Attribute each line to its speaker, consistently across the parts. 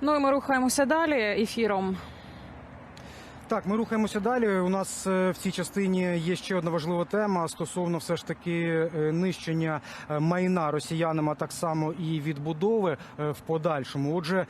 Speaker 1: Ну і ми рухаємося далі ефіром.
Speaker 2: Так, ми рухаємося далі. У нас е, в цій частині є ще одна важлива тема стосовно все ж таки е, нищення е, майна росіянам, а так само і відбудови в подальшому. Отже.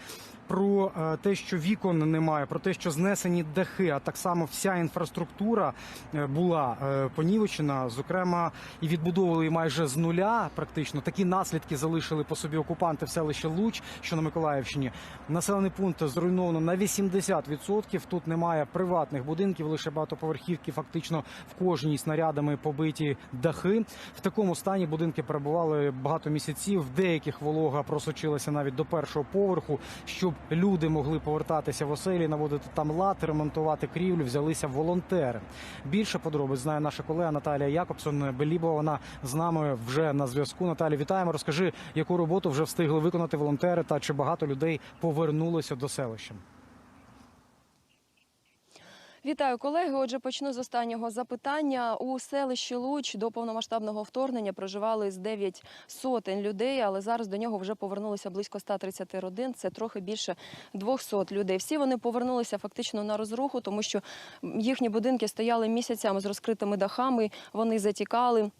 Speaker 2: Про е, те, що вікон немає, про те, що знесені дахи, а так само вся інфраструктура е, була е, понівечена. Зокрема, і відбудовували майже з нуля. Практично такі наслідки залишили по собі окупанти в селищі Луч, що на Миколаївщині. Населений пункт зруйновано на 80%. Тут немає приватних будинків, лише багатоповерхівки. Фактично в кожній снарядами побиті дахи. В такому стані будинки перебували багато місяців. В деяких волога просочилася навіть до першого поверху. Щоб люди могли повертатися в оселі, наводити там лад, ремонтувати крівлю, взялися волонтери. Більше подробиць знає наша колега Наталія Якобсон Белібова. Вона з нами вже на зв'язку. Наталі, вітаємо. Розкажи, яку роботу вже встигли виконати волонтери, та чи багато людей повернулося до селища.
Speaker 3: Вітаю колеги. Отже, почну з останнього запитання. У селищі Луч до повномасштабного вторгнення проживали з 9 сотень людей, але зараз до нього вже повернулися близько 130 родин. Це трохи більше 200 людей. Всі вони повернулися фактично на розруху, тому що їхні будинки стояли місяцями з розкритими дахами. Вони затікали.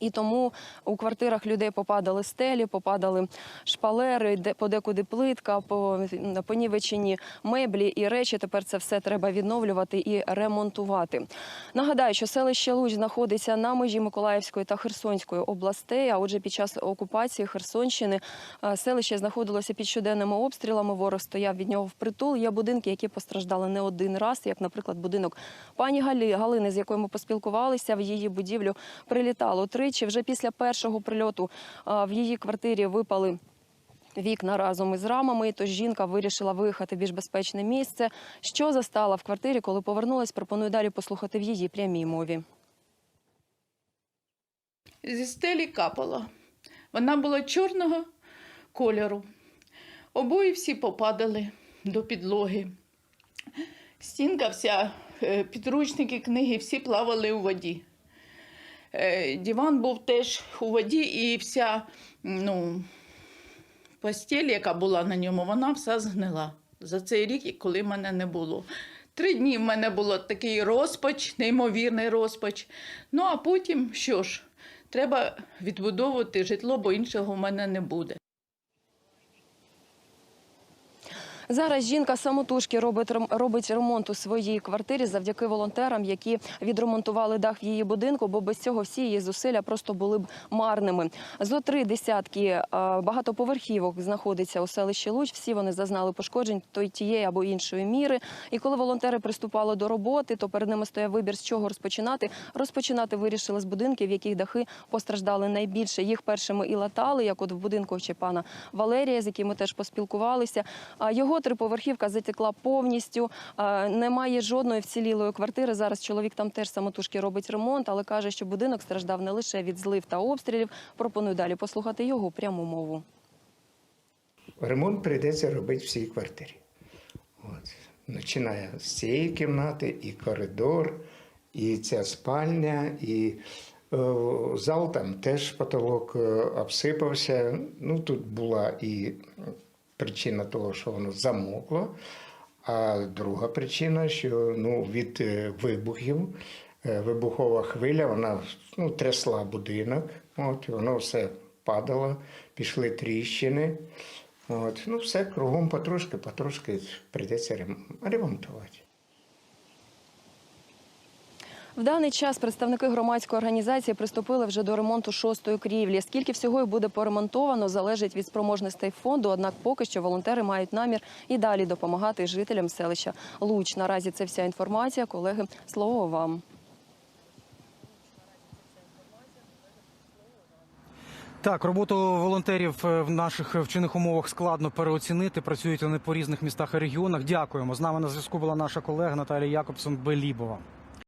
Speaker 3: І тому у квартирах людей попадали стелі, попадали шпалери, де подекуди плитка, по- понівечені меблі і речі. Тепер це все треба відновлювати і ремонтувати. Нагадаю, що селище Луч знаходиться на межі Миколаївської та Херсонської областей. А отже, під час окупації Херсонщини е, селище знаходилося під щоденними обстрілами. Ворог стояв від нього впритул. Є будинки, які постраждали не один раз, як, наприклад, будинок пані Галі Галини, з якою ми поспілкувалися. В її будівлю прилітало тричі. Вже після першого прильоту в її квартирі випали. Вікна разом із рамами, тож жінка вирішила виїхати в більш безпечне місце. Що застала в квартирі, коли повернулась, пропоную далі послухати в її прямій мові.
Speaker 4: Зі стелі капало. Вона була чорного кольору. Обої всі попадали до підлоги. Стінка вся, е, підручники, книги всі плавали у воді. Е, Диван був теж у воді, і вся ну, постіль, яка була на ньому, вона вся згнила за цей рік, коли мене не було. Три дні в мене було такий розпач, неймовірний розпач. Ну а потім що ж, треба відбудовувати житло, бо іншого в мене не буде.
Speaker 3: Зараз жінка самотужки робить робить ремонт у своїй квартирі завдяки волонтерам, які відремонтували дах в її будинку, бо без цього всі її зусилля просто були б марними. Зо три десятки е, багатоповерхівок знаходиться у селищі Луч. Всі вони зазнали пошкоджень той тієї або іншої міри. І коли волонтери приступали до роботи, то перед ними стояв вибір, з чого розпочинати. Розпочинати вирішили з будинків, в яких дахи постраждали найбільше. Їх першими і латали, як от в будинку ще пана Валерія, з яким ми теж поспілкувалися. А Його триповерхівка затекла повністю. Немає жодної вцілілої квартири. Зараз чоловік там теж самотужки робить ремонт, але каже, що будинок страждав не лише від злив та обстрілів. Пропоную далі послухати його пряму мову.
Speaker 5: Ремонт прийдеться робити всій квартирі. От. Починає з цієї кімнати, і коридор, і ця спальня, і е, зал там теж потолок е, обсипався. Ну, тут була і причина того, що воно замокло. А друга причина, що ну, від е, вибухів, е, вибухова хвиля, вона ну, трясла будинок, от, і воно все падало, пішли тріщини. От, ну, все кругом потрошки, потрошки прийдеться ремонтувати.
Speaker 3: В даний час представники громадської організації приступили вже до ремонту шостої крівлі. Скільки всього їх буде поремонтовано, залежить від спроможностей фонду. Однак поки що волонтери мають намір і далі допомагати жителям селища Луч. Наразі це вся інформація. Колеги, слово вам.
Speaker 2: Так, роботу волонтерів е, в наших вчених умовах складно переоцінити. Працюють вони по різних містах і регіонах. Дякуємо. З нами на зв'язку була наша колега Наталія Якобсон Белібова.